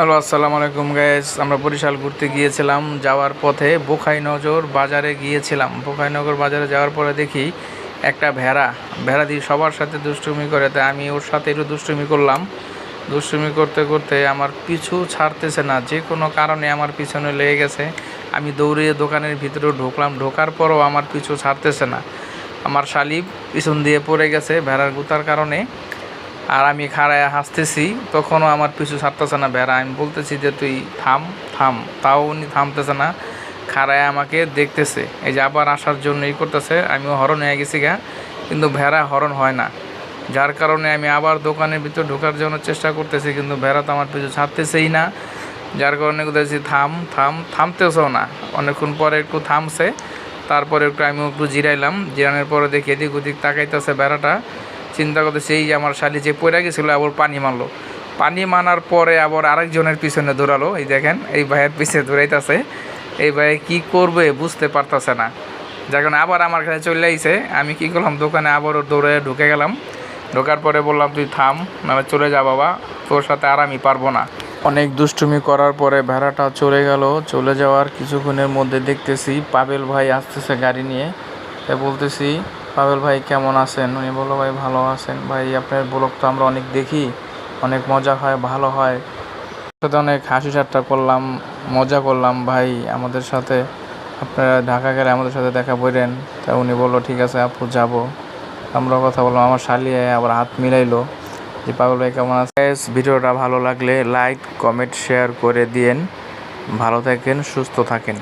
Hello, আসসালামু আলাইকুম guys আমরা বরিশাল ঘুরতে গিয়েছিলাম, যাওয়ার পথে বোখাইনগর বাজারে গিয়েছিলাম। বোখাইনগর বাজারে যাওয়ার পরে দেখি একটা ভেড়া। ভেড়া দিয়ে সবার সাথে দুষ্টুমি করে, তাই আমি ওর সাথে একটু দুষ্টুমি করলাম। দুষ্টুমি করতে করতে আমার পিছু ছাড়তেছে না, যে কোনো কারণে আমার পিছনে লেগে গেছে। আমি দৌড়িয়ে দোকানের ভিতরে ঢুকলাম, ঢোকার পরও আমার পিছু ছাড়তেছে না। আমার শালিপ পিছন দিয়ে পড়ে গেছে ভেড়ার গুতার কারণে। আর আমি খাড়ায় হাসতেছি, তখনও আমার পিছু ছাড়তেছে না ভেড়া আমি বলতেছি যে, তুই থাম থাম। তাও উনি থামতেছে না খাড়ায় আমাকে দেখতেছে। এই যে আবার আসার জন্য ই করতেছে, আমিও হরণ হয়ে গেছি গা, কিন্তু ভেড়া হরণ হয় না। যার কারণে আমি আবার দোকানের ভিতর ঢোকার জন্য চেষ্টা করতেছি, কিন্তু ভেড়া তো আমার পিছু ছাড়তেছেই না। যার কারণে বলতেছি, থাম থাম, থামতেছেও না। অনেকক্ষণ পরে একটু থামছে, তারপরে একটু আমি একটু জিরাইলাম। জিরানোর পরে দেখি এদিক ওদিক তাকাইতেছে বেড়াটা চিন্তা করতেছি, এই যে আমার শালি যে পড়ে গেছিল, আবার পানি মারলো। পানি মানার পরে আবার আরেকজনের পিছনে দৌড়ালো। এই দেখেন, এই ভাইয়ের পিছনে দৌড়াইতেছে। এই ভাই কি করবে বুঝতে পারতেছে না। যার কারণে আবার আমার কাছে চলে আইছে। আমি কি করলাম, দোকানে আবারও দৌড়ে ঢুকে গেলাম। ঢোকার পরে বললাম, তুই থাম, নাহলে চলে যা বাবা। তোর সাথে আর আমি পারব না। অনেক দুষ্টুমি করার পরে ভেড়াটা চলে গেল। চলে যাওয়ার কিছুক্ষণের মধ্যে দেখতেছি পাবেল ভাই আসতেছে গাড়ি নিয়ে। বলতেছি পাবেল ভাই কেমন আছেন? উনি বলল, ভাই ভালো আছেন। ভাই, আপনার ব্লগ তো আমরা অনেক দেখি, অনেক মজা হয়, ভালো হয়। সাথে অনেক হাসি ঠাট্টা করলাম, মজা করলাম। ভাই, আমাদের সাথে আপনারা ঢাকা গেলে আমাদের সাথে দেখা বললেন তা উনি বলল, ঠিক আছে আপু, যাব। আমরা কথা বললাম, আমার শালিয়ে আবার হাত মিলাইলো যে, পাগল ভাই কেমন আছে ভিডিওটা ভালো লাগলে লাইক কমেন্ট শেয়ার করে দিয়েন। ভালো থাকেন, সুস্থ থাকেন।